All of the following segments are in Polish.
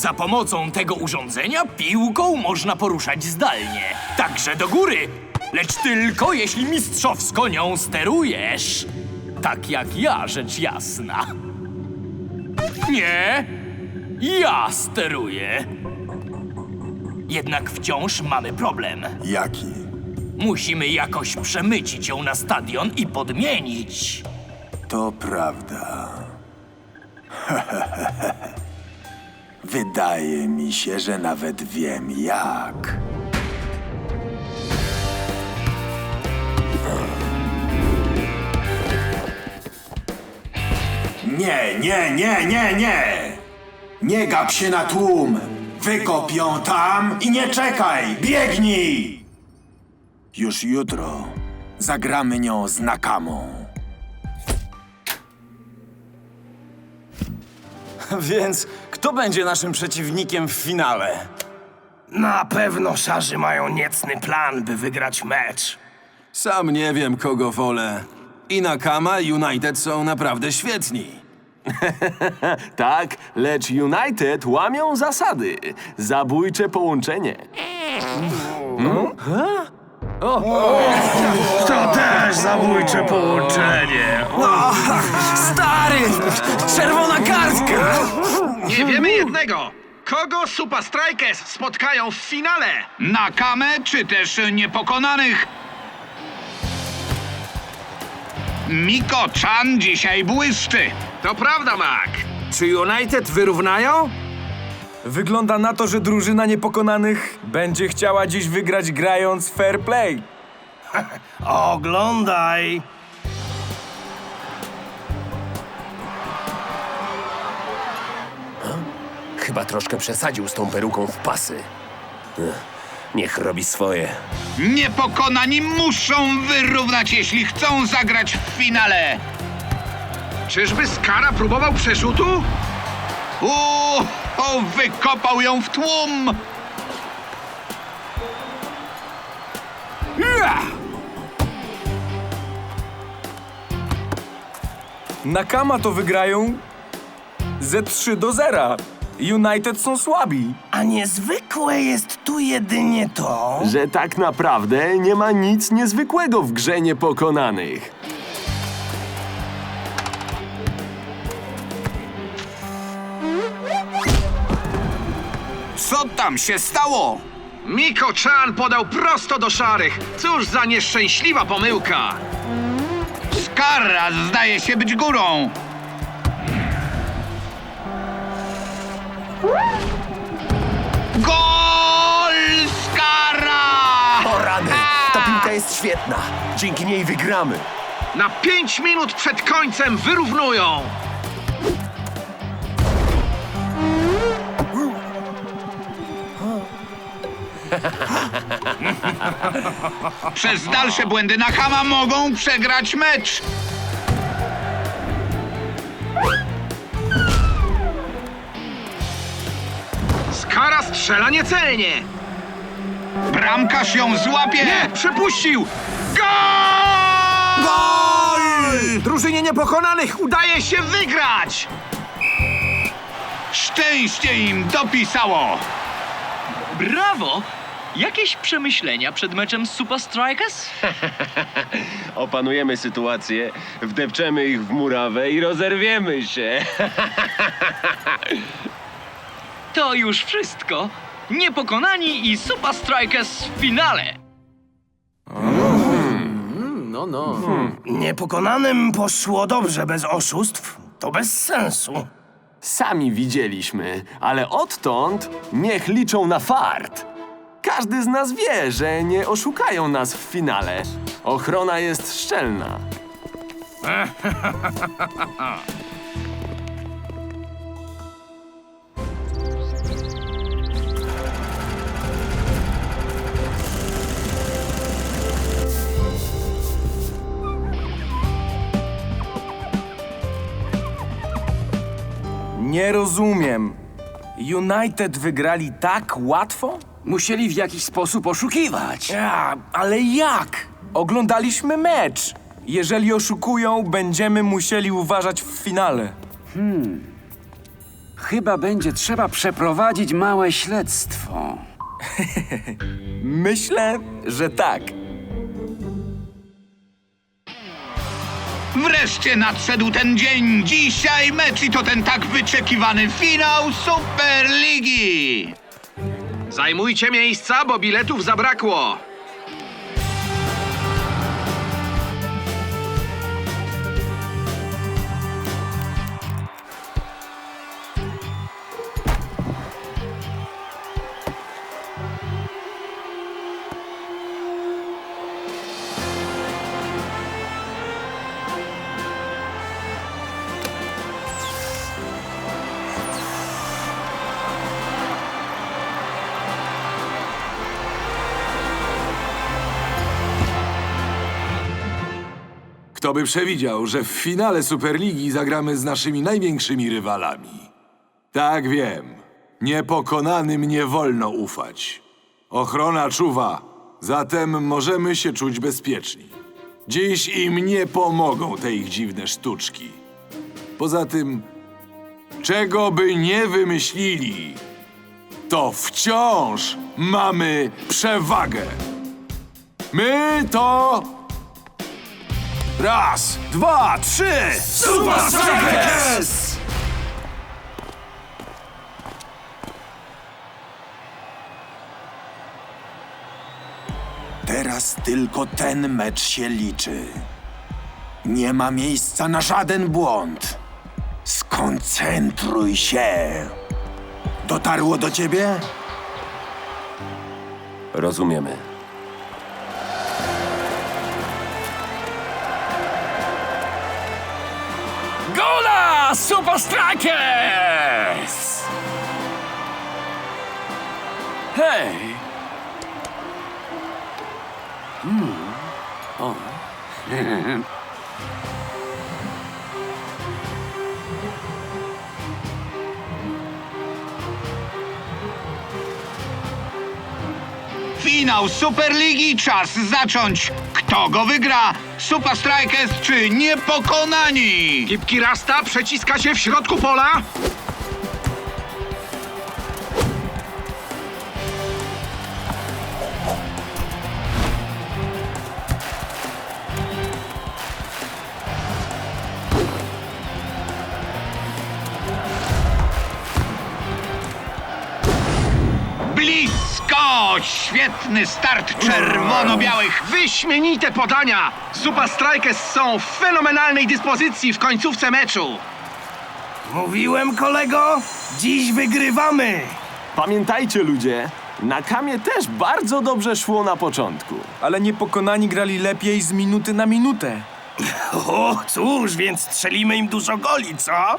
Za pomocą tego urządzenia piłką można poruszać zdalnie, także do góry, lecz tylko jeśli mistrzowsko nią sterujesz. Tak jak ja, rzecz jasna. Nie, ja steruję. Jednak wciąż mamy problem. Jaki? Musimy jakoś przemycić ją na stadion i podmienić. To prawda. Wydaje mi się, że nawet wiem jak. Nie, nie, nie, nie, nie! Nie gap się na tłum! Wykop ją tam i nie czekaj! Biegnij! Już jutro zagramy nią z Nakamą. Więc kto będzie naszym przeciwnikiem w finale? Na pewno szarzy mają niecny plan, by wygrać mecz. Sam nie wiem, kogo wolę. I Nakama i United są naprawdę świetni. Tak, lecz United łamią zasady. Zabójcze połączenie. To też zabójcze połączenie. Stary! Czerwona kartka! Nie wiemy jednego. Kogo Super Strikers spotkają w finale? Nakamę czy też niepokonanych? Miko Chan dzisiaj błyszczy. To prawda, Mac. Czy United wyrównają? Wygląda na to, że drużyna niepokonanych będzie chciała dziś wygrać grając fair play. Oglądaj. Chyba troszkę przesadził z tą peruką w pasy. Ech, Niech robi swoje. Niepokonani muszą wyrównać, jeśli chcą zagrać w finale. Czyżby Skara próbował przerzutu? Uuu, o, wykopał ją w tłum. Nakama to wygrają ze 3 do 0. United są słabi. A niezwykłe jest tu jedynie to, Że tak naprawdę nie ma nic niezwykłego w grze niepokonanych. Co tam się stało? Miko Chan podał prosto do szarych. Cóż za nieszczęśliwa pomyłka. Skara zdaje się być górą. Gol Skara! O rany! Ta piłka jest świetna. Dzięki niej wygramy. Na pięć minut przed końcem wyrównują. Przez dalsze błędy Nakama mogą przegrać mecz. Strzela niecelnie. Bramkarz ją złapie. Nie, przepuścił. Gol! Gol! Drużynie niepokonanych udaje się wygrać. Szczęście im dopisało. Brawo! Jakieś przemyślenia przed meczem z Super Strikers? Opanujemy sytuację, wdepczemy ich w murawę i rozerwiemy się. To już wszystko. Niepokonani i Super Strikers w finale. niepokonanym poszło dobrze bez oszustw. To bez sensu. Sami widzieliśmy, ale odtąd niech liczą na fart. Każdy z nas wie, że nie oszukają nas w finale. Ochrona jest szczelna. Nie rozumiem. United wygrali tak łatwo? Musieli w jakiś sposób oszukiwać. Ja, ale jak? Oglądaliśmy mecz. Jeżeli oszukują, będziemy musieli uważać w finale. Chyba będzie trzeba przeprowadzić małe śledztwo. Myślę, że tak. Wreszcie nadszedł ten dzień. Dzisiaj mecz i to ten tak wyczekiwany finał Superligi. Zajmujcie miejsca, bo biletów zabrakło. Kto by przewidział, że w finale Superligi zagramy z naszymi największymi rywalami? Tak wiem. Niepokonanym nie wolno ufać. Ochrona czuwa, zatem możemy się czuć bezpieczni. Dziś im nie pomogą te ich dziwne sztuczki. Poza tym, czego by nie wymyślili, to wciąż mamy przewagę. My to Raz, dwa, trzy! Super Strikers! Teraz tylko ten mecz się liczy. Nie ma miejsca na żaden błąd. Skoncentruj się. Dotarło do ciebie? Rozumiemy. Super Strikers! Hej! Finał Superligi, czas zacząć. Kto go wygra? Super Strikers czy niepokonani? Kipki Rasta przeciska się w środku pola. Świetny start czerwono-białych. Wyśmienite podania! Super Strikers są w fenomenalnej dyspozycji w końcówce meczu. Mówiłem, kolego? Dziś wygrywamy! Pamiętajcie, ludzie, na kamie też bardzo dobrze szło na początku. Ale niepokonani grali lepiej z minuty na minutę. O, cóż, więc strzelimy im dużo goli, co?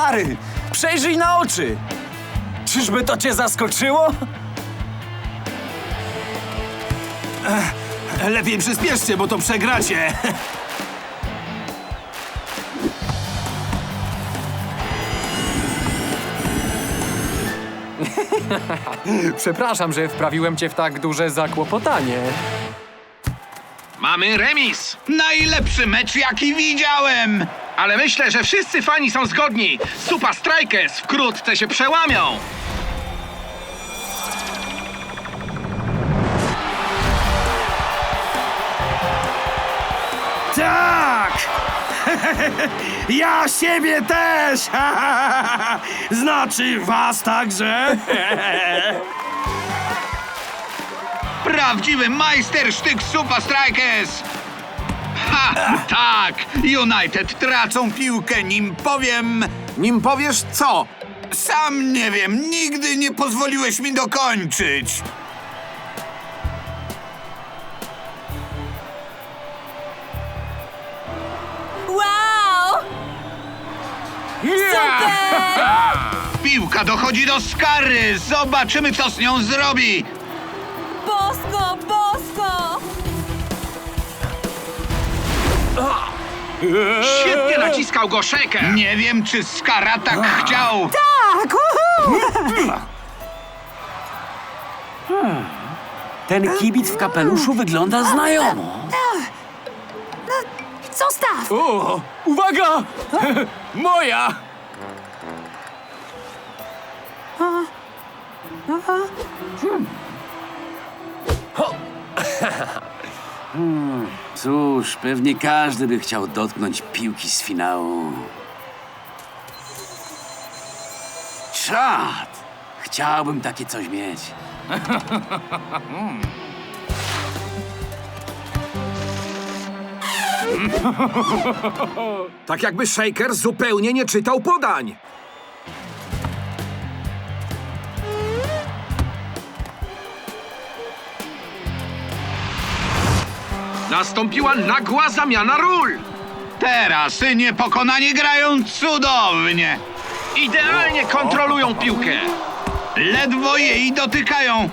Stary, przejrzyj na oczy! Czyżby to cię zaskoczyło? Lepiej przyspieszcie, bo to przegracie. Przepraszam, że wprawiłem cię w tak duże zakłopotanie. Mamy remis. Najlepszy mecz, jaki widziałem. Ale myślę, że wszyscy fani są zgodni. Super Strikers wkrótce się przełamią. Tak! ja siebie też! znaczy was także? Prawdziwy majstersztyk Super Strikers. Tak. United tracą piłkę, nim powiem... Nim powiesz co? Sam nie wiem, nigdy nie pozwoliłeś mi dokończyć. Wow! Super! Piłka dochodzi do Skary. Zobaczymy, co z nią zrobi. Bosko, bosko! Świetnie naciskał go Shaker. Nie wiem, czy Skara tak chciał. Ten kibic w kapeluszu wygląda znajomo. Zostaw! O, uwaga! Moja! Cóż, pewnie każdy by chciał dotknąć piłki z finału. Czad! Chciałbym takie coś mieć. Tak jakby Shaker zupełnie nie czytał podań. Nastąpiła nagła zamiana ról. Teraz niepokonani grają cudownie. Idealnie kontrolują piłkę. Ledwo jej dotykają.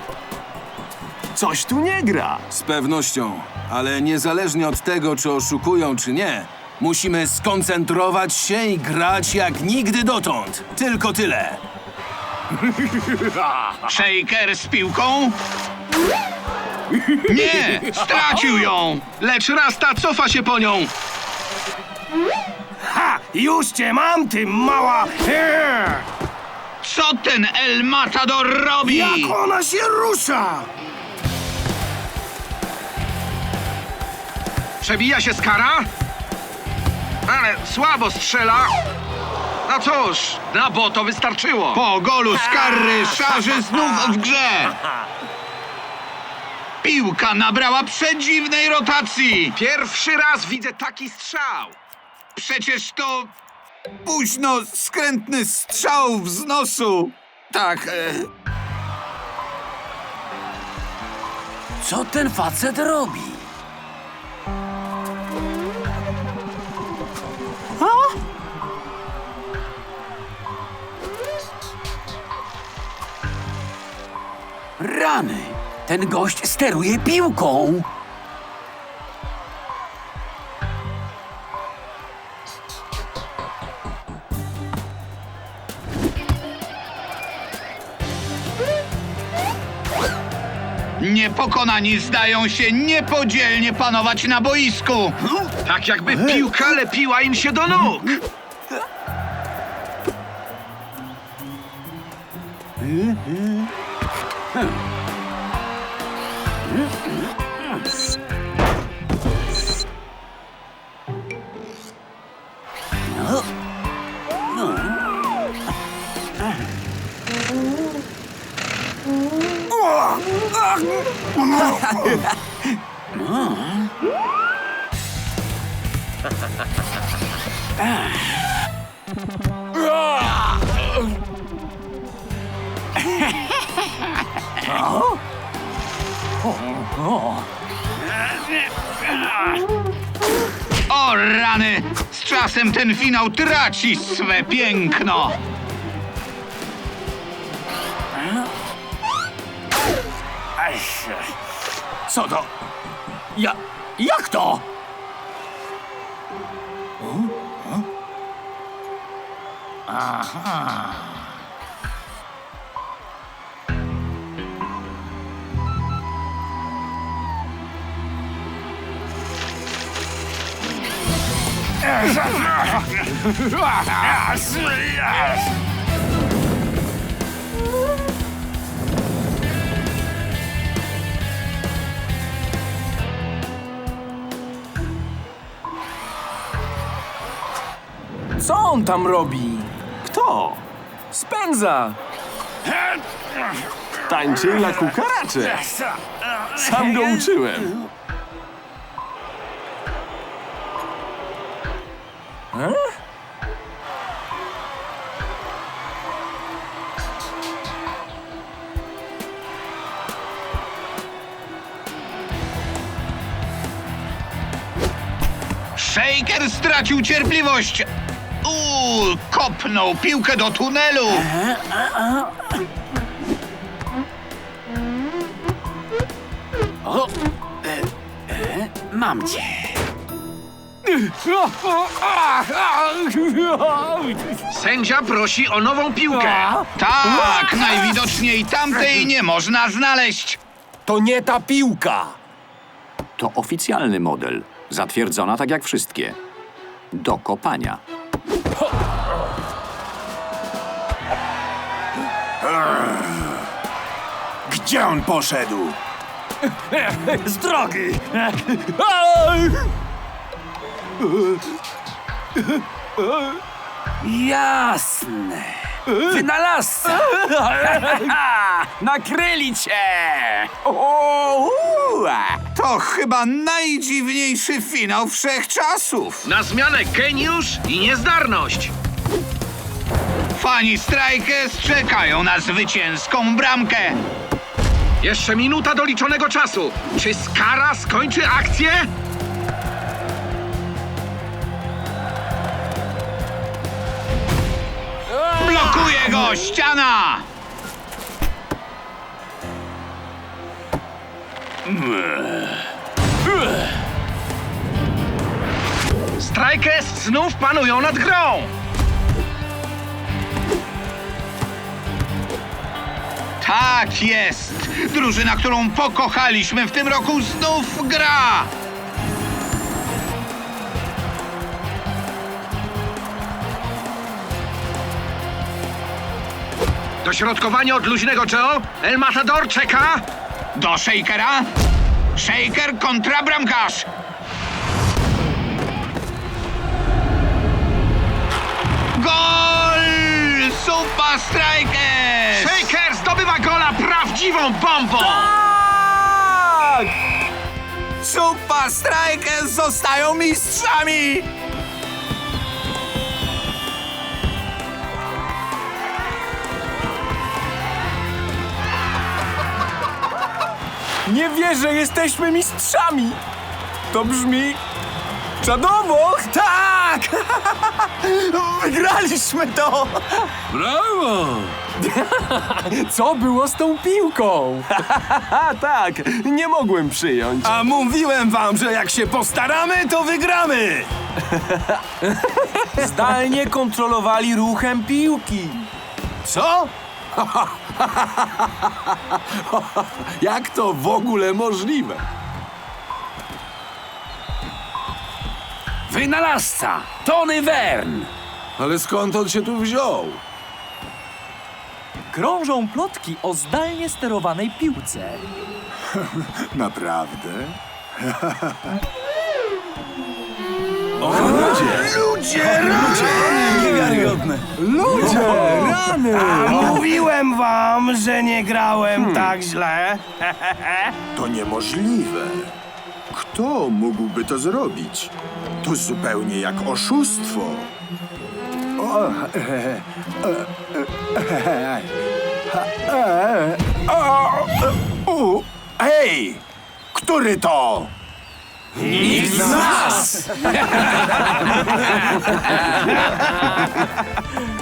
Coś tu nie gra. Z pewnością, ale niezależnie od tego, czy oszukują, czy nie, musimy skoncentrować się i grać jak nigdy dotąd. Tylko tyle. Shaker z piłką. Nie, stracił ją. Lecz Rasta cofa się po nią. Ha! Już cię mam, ty mała... Eee! Co ten El Matador robi? Jak ona się rusza! Przebija się z kara? Ale słabo strzela. No cóż, na to wystarczyło. Po golu z karry szarzy znów w grze. Piłka nabrała przedziwnej rotacji. Pierwszy raz widzę taki strzał. Przecież to... Późno skrętny strzał w nosu. Tak, e, Co ten facet robi? Rany! Ten gość steruje piłką! Niepokonani zdają się niepodzielnie panować na boisku. Tak jakby piłka lepiła im się do nóg. Ha ha ha! O rany! Z czasem ten finał traci swe piękno. Co to? Ja... Jak to? Co on tam robi? Kto? Spędza! Tańczy na kukaracze. Sam go uczyłem. Shaker stracił cierpliwość. Uuu, kopnął piłkę do tunelu. Mam cię! Sędzia prosi o nową piłkę. Tak, najwidoczniej tamtej nie można znaleźć. To nie ta piłka! To oficjalny model. Zatwierdzona tak jak wszystkie. Do kopania. Gdzie on poszedł? Z drogi! Jasne. Wynalazca! Nakryli cię! O, ua. To chyba najdziwniejszy finał wszechczasów. Na zmianę geniusz i niezdarność. Fani Strikers czekają na zwycięską bramkę. Jeszcze minuta doliczonego czasu. Czy Skara skończy akcję? Blokuje go ściana! Strikers znów panują nad grą. Tak jest! Drużyna, którą pokochaliśmy w tym roku, znów gra! Dośrodkowanie od luźnego Joe. El Matador czeka. Do Shakera. Shaker kontra bramkarz. Gol! Super Strikers! Shaker zdobywa gola prawdziwą bombą. Super Strikers zostają mistrzami! Nie wierzę, jesteśmy mistrzami! To brzmi... czadowo! Tak! Wygraliśmy to! Brawo! Co było z tą piłką? Tak, nie mogłem przyjąć. A mówiłem wam, że jak się postaramy, to wygramy! Zdalnie kontrolowali ruchem piłki. Co? Jak to w ogóle możliwe? Wynalazca! Tony Wern! Ale skąd on się tu wziął? Krążą plotki o zdalnie sterowanej piłce. Naprawdę? Niewiarygodne. A mówiłem wam, że nie grałem tak źle. To niemożliwe. Kto mógłby to zrobić? To zupełnie jak oszustwo. O, e, e, e, e, o, e, u, Hej! Który to? Nikt z nas!